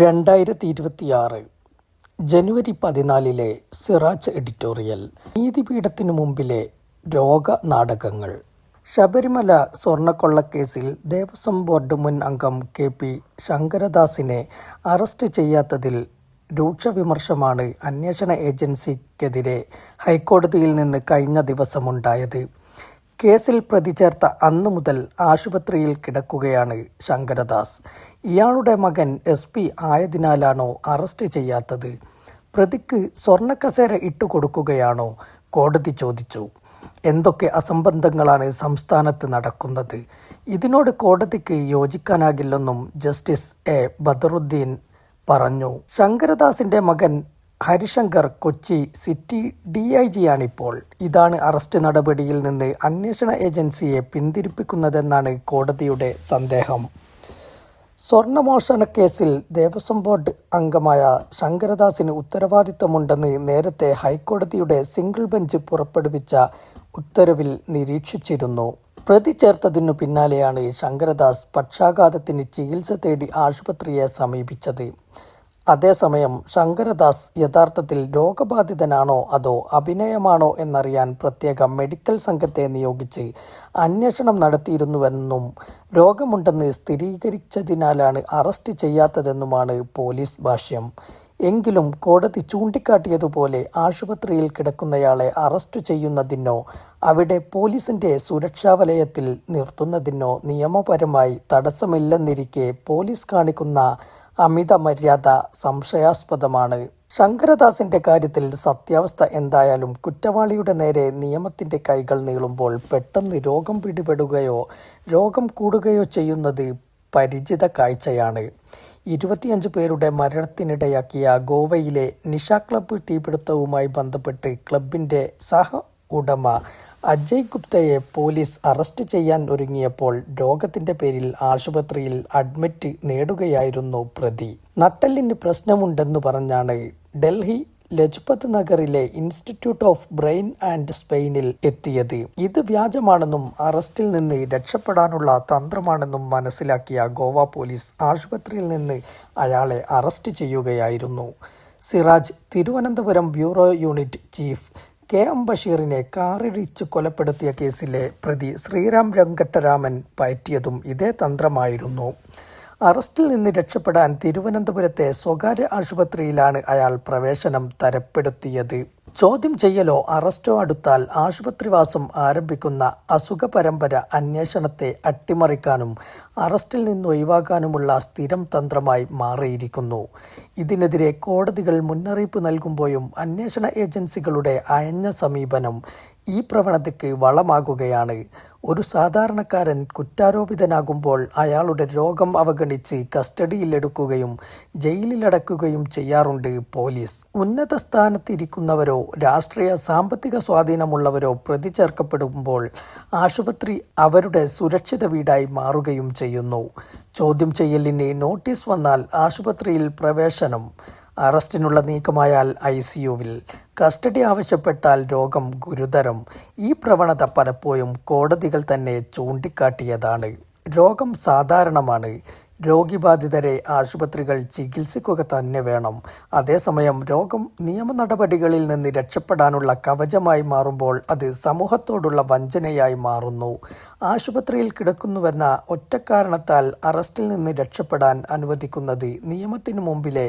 രണ്ടായിരത്തി ഇരുപത്തിയാറ് ജനുവരി പതിനാലിലെ സിറാജ് എഡിറ്റോറിയൽ. നീതിപീഠത്തിനു മുമ്പിലെ രോഗ നാടകങ്ങൾ ശബരിമല സ്വർണക്കൊള്ളക്കേസിൽ ദേവസ്വം ബോർഡ് മുൻ അംഗം കെ പി ശങ്കരദാസിനെ അറസ്റ്റ് ചെയ്യാത്തതിൽ രൂക്ഷ വിമർശമാണ് അന്വേഷണ ഏജൻസിക്കെതിരെ ഹൈക്കോടതിയിൽ നിന്ന് കഴിഞ്ഞ ദിവസമുണ്ടായത്. കേസിൽ പ്രതി ചേർത്ത അന്നു മുതൽ ആശുപത്രിയിൽ കിടക്കുകയാണ് ശങ്കരദാസ്. ഇയാളുടെ മകൻ എസ് പി ആയതിനാലാണോ അറസ്റ്റ് ചെയ്യാത്തത്? പ്രതിക്ക് സ്വർണക്കസേര ഇട്ടുകൊടുക്കുകയാണോ കോടതി ചോദിച്ചു. എന്തൊക്കെ അസംബന്ധങ്ങളാണ് സംസ്ഥാനത്ത് നടക്കുന്നത്? ഇതിനോട് കോടതിക്ക് യോജിക്കാനാകില്ലെന്നും ജസ്റ്റിസ് എ ബദറുദ്ദീൻ പറഞ്ഞു. ശങ്കരദാസിന്റെ മകൻ Harishankar Kochi city D I ജിയാണിപ്പോൾ ഇതാണ് അറസ്റ്റ് നടപടിയിൽ നിന്ന് അന്വേഷണ ഏജൻസിയെ പിന്തിരിപ്പിക്കുന്നതെന്നാണ് കോടതിയുടെ സന്ദേഹം. സ്വർണമോഷണ കേസിൽ ദേവസ്വം ബോർഡ് അംഗമായ ശങ്കരദാസിന് ഉത്തരവാദിത്തമുണ്ടെന്ന് നേരത്തെ ഹൈക്കോടതിയുടെ സിംഗിൾ ബെഞ്ച് പുറപ്പെടുവിച്ച ഉത്തരവിൽ നിരീക്ഷിച്ചിരുന്നു. പ്രതി ചേർത്തതിനു പിന്നാലെയാണ് ശങ്കരദാസ് പക്ഷാഘാതത്തിന് ചികിത്സ തേടി ആശുപത്രിയെ സമീപിച്ചത്. അതേസമയം ശങ്കരദാസ് യഥാർത്ഥത്തിൽ രോഗബാധിതനാണോ അതോ അഭിനയമാണോ എന്നറിയാൻ പ്രത്യേക മെഡിക്കൽ സംഘത്തെ നിയോഗിച്ച് അന്വേഷണം നടത്തിയിരുന്നുവെന്നും രോഗമുണ്ടെന്ന് സ്ഥിരീകരിച്ചതിനാലാണ് അറസ്റ്റ് ചെയ്യാത്തതെന്നുമാണ് പോലീസ് ഭാഷ്യം. എങ്കിലും കോടതി ചൂണ്ടിക്കാട്ടിയതുപോലെ ആശുപത്രിയിൽ കിടക്കുന്നയാളെ അറസ്റ്റ് ചെയ്യുന്നതിനോ അവിടെ പോലീസിന്റെ സുരക്ഷാ വലയത്തിൽ നിർത്തുന്നതിനോ നിയമപരമായി തടസ്സമില്ലെന്നിരിക്കെ പോലീസ് കാണിക്കുന്ന അമിത മര്യാദ സംശയാസ്പദമാണ്. ശങ്കരദാസിന്റെ കാര്യത്തിൽ സത്യാവസ്ഥ എന്തായാലും കുറ്റവാളിയുടെ നേരെ നിയമത്തിന്റെ കൈകൾ നീളുമ്പോൾ പെട്ടെന്ന് രോഗം പിടിപെടുകയോ രോഗം കൂടുകയോ ചെയ്യുന്നത് പരിചിത കാഴ്ചയാണ്. ഇരുപത്തിയഞ്ച് പേരുടെ മരണത്തിനിടയാക്കിയ ഗോവയിലെ നിഷ ക്ലബ്ബ് തീപിടുത്തവുമായി ബന്ധപ്പെട്ട് ക്ലബിന്റെ സഹ ഉടമ അജയ് ഗുപ്തയെ പോലീസ് അറസ്റ്റ് ചെയ്യാൻ ഒരുങ്ങിയപ്പോൾ രോഗത്തിന്റെ പേരിൽ ആശുപത്രിയിൽ അഡ്മിറ്റ് നേടുകയായിരുന്നു പ്രതി. നട്ടെല്ലിന് പ്രശ്നമുണ്ടെന്ന് പറഞ്ഞാണ് ഡൽഹി ലജ്പത് നഗറിലെ ഇൻസ്റ്റിറ്റ്യൂട്ട് ഓഫ് ബ്രെയിൻ ആൻഡ് സ്പെയിനിൽ എത്തിയത്. ഇത് വ്യാജമാണെന്നും അറസ്റ്റിൽ നിന്ന് രക്ഷപ്പെടാനുള്ള തന്ത്രമാണെന്നും മനസ്സിലാക്കിയ ഗോവ പോലീസ് ആശുപത്രിയിൽ നിന്ന് അയാളെ അറസ്റ്റ് ചെയ്യുകയായിരുന്നു. Siraj Thiruvananthapuram bureau unit chief K M ബഷീറിനെ കാറിടിച്ച് കൊലപ്പെടുത്തിയ കേസിലെ പ്രതി ശ്രീറാം വെങ്കട്ടരാമൻ പയറ്റിയതും ഇതേ തന്ത്രമായിരുന്നു. അറസ്റ്റിൽ നിന്ന് രക്ഷപ്പെടാൻ തിരുവനന്തപുരത്തെ സ്വകാര്യ ആശുപത്രിയിലാണ് അയാൾ പ്രവേശനം തരപ്പെടുത്തിയത്. ചോദ്യം ചെയ്യലോ അറസ്റ്റോ അടുത്താൽ ആശുപത്രിവാസം ആരംഭിക്കുന്ന അസുഖ പരമ്പര അന്വേഷണത്തെ അട്ടിമറിക്കാനും അറസ്റ്റിൽ നിന്ന് ഒഴിവാക്കാനുമുള്ള സ്ഥിരം തന്ത്രമായി മാറിയിരിക്കുന്നു. ഇതിനെതിരെ കോടതികൾ മുന്നറിയിപ്പ് നൽകുമ്പോഴും അന്വേഷണ ഏജൻസികളുടെ അയഞ്ഞ സമീപനം ഈ പ്രവണതയ്ക്ക് വളമാകുകയാണ്. ഒരു സാധാരണക്കാരൻ കുറ്റാരോപിതനാകുമ്പോൾ അയാളുടെ രോഗം അവഗണിച്ച് കസ്റ്റഡിയിലെടുക്കുകയും ജയിലിലടക്കുകയും ചെയ്യാറുണ്ട് പോലീസ്. ഉന്നത സ്ഥാനത്തിരിക്കുന്നവരോ രാഷ്ട്രീയ സാമ്പത്തിക സ്വാധീനമുള്ളവരോ പ്രതി ചേർക്കപ്പെടുമ്പോൾ ആശുപത്രി അവരുടെ സുരക്ഷിത വീടായി മാറുകയും ചെയ്യുന്നു. ചോദ്യം ചെയ്യലിന് നോട്ടീസ് വന്നാൽ ആശുപത്രിയിൽ പ്രവേശനം അറസ്റ്റിനുള്ള നീക്കമായാൽ ഐ സിയുവിൽ കസ്റ്റഡി ആവശ്യപ്പെട്ടാൽ രോഗം ഗുരുതരം. ഈ പ്രവണത പലപ്പോഴും കോടതികൾ തന്നെ ചൂണ്ടിക്കാട്ടിയതാണ്. രോഗം സാധാരണമാണ്. രോഗിബാധിതരെ ആശുപത്രികൾ ചികിത്സിക്കുക തന്നെ വേണം. അതേസമയം രോഗം നിയമ നടപടികളിൽ നിന്ന് രക്ഷപ്പെടാനുള്ള കവചമായി മാറുമ്പോൾ അത് സമൂഹത്തോടുള്ള വഞ്ചനയായി മാറുന്നു. ആശുപത്രിയിൽ കിടക്കുന്നുവെന്ന ഒറ്റക്കാരണത്താൽ അറസ്റ്റിൽ നിന്ന് രക്ഷപ്പെടാൻ അനുവദിക്കുന്നത് നിയമത്തിനു മുമ്പിലെ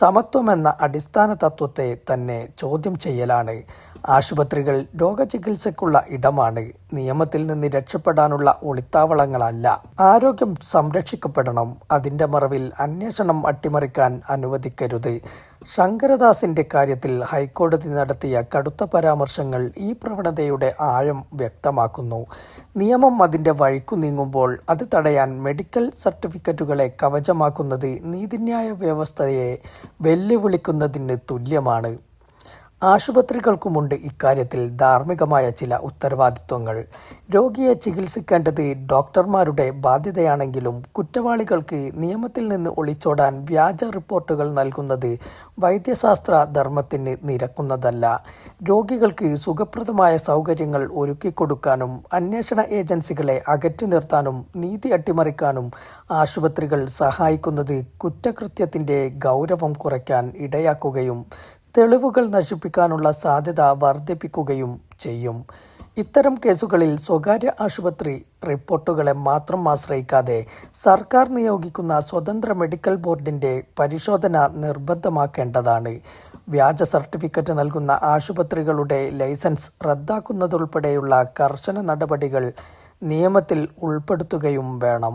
സമത്വമെന്ന അടിസ്ഥാന തത്വത്തെ തന്നെ ചോദ്യം ചെയ്യലാണ്. ആശുപത്രികൾ രോഗചികിത്സയ്ക്കുള്ള ഇടമാണ്. നിയമത്തിൽ നിന്ന് രക്ഷപ്പെടാനുള്ള ഒളിത്താവളങ്ങളല്ല. ആരോഗ്യം സംരക്ഷിക്കപ്പെടണം. അതിന്റെ മറവിൽ അന്വേഷണം അട്ടിമറിക്കാൻ അനുവദിക്കരുത്. ശങ്കരദാസിന്റെ കാര്യത്തിൽ ഹൈക്കോടതി നടത്തിയ കടുത്ത പരാമർശങ്ങൾ ഈ പ്രവണതയുടെ ആഴം വ്യക്തമാക്കുന്നു. നിയമം അതിന്റെ വഴിക്കു നീങ്ങുമ്പോൾ അത് തടയാൻ മെഡിക്കൽ സർട്ടിഫിക്കറ്റുകളെ കവചമാക്കുന്നത് നീതിന്യായ വ്യവസ്ഥയെ വെല്ലുവിളിക്കുന്നതിന് തുല്യമാണ്. ആശുപത്രികൾക്കുമുണ്ട് ഇക്കാര്യത്തിൽ ധാർമ്മികമായ ചില ഉത്തരവാദിത്വങ്ങൾ. രോഗിയെ ചികിത്സിക്കേണ്ടത് ഡോക്ടർമാരുടെ ബാധ്യതയാണെങ്കിലും കുറ്റവാളികൾക്ക് നിയമത്തിൽ നിന്ന് ഒളിച്ചോടാൻ വ്യാജ റിപ്പോർട്ടുകൾ നൽകുന്നത് വൈദ്യശാസ്ത്ര ധർമ്മത്തിന് നിരക്കുന്നതല്ല. രോഗികൾക്ക് സുഖപ്രദമായ സൗകര്യങ്ങൾ ഒരുക്കിക്കൊടുക്കാനും അന്വേഷണ ഏജൻസികളെ അകറ്റി നിർത്താനും നീതി അട്ടിമറിക്കാനും ആശുപത്രികൾ സഹായിക്കുന്നത് കുറ്റകൃത്യത്തിന്റെ ഗൗരവം കുറയ്ക്കാൻ ഇടയാക്കുകയും തെളിവുകൾ നശിപ്പിക്കാനുള്ള സാധ്യത വർദ്ധിപ്പിക്കുകയും ചെയ്യും. ഇത്തരം കേസുകളിൽ സ്വകാര്യ ആശുപത്രി റിപ്പോർട്ടുകളെ മാത്രം ആശ്രയിക്കാതെ സർക്കാർ നിയോഗിക്കുന്ന സ്വതന്ത്ര മെഡിക്കൽ ബോർഡിന്റെ പരിശോധന നിർബന്ധമാക്കേണ്ടതാണ്. വ്യാജ സർട്ടിഫിക്കറ്റ് നൽകുന്ന ആശുപത്രികളുടെ ലൈസൻസ് റദ്ദാക്കുന്നതുൾപ്പെടെയുള്ള കർശന നടപടികൾ നിയമത്തിൽ ഉൾപ്പെടുത്തുകയും വേണം.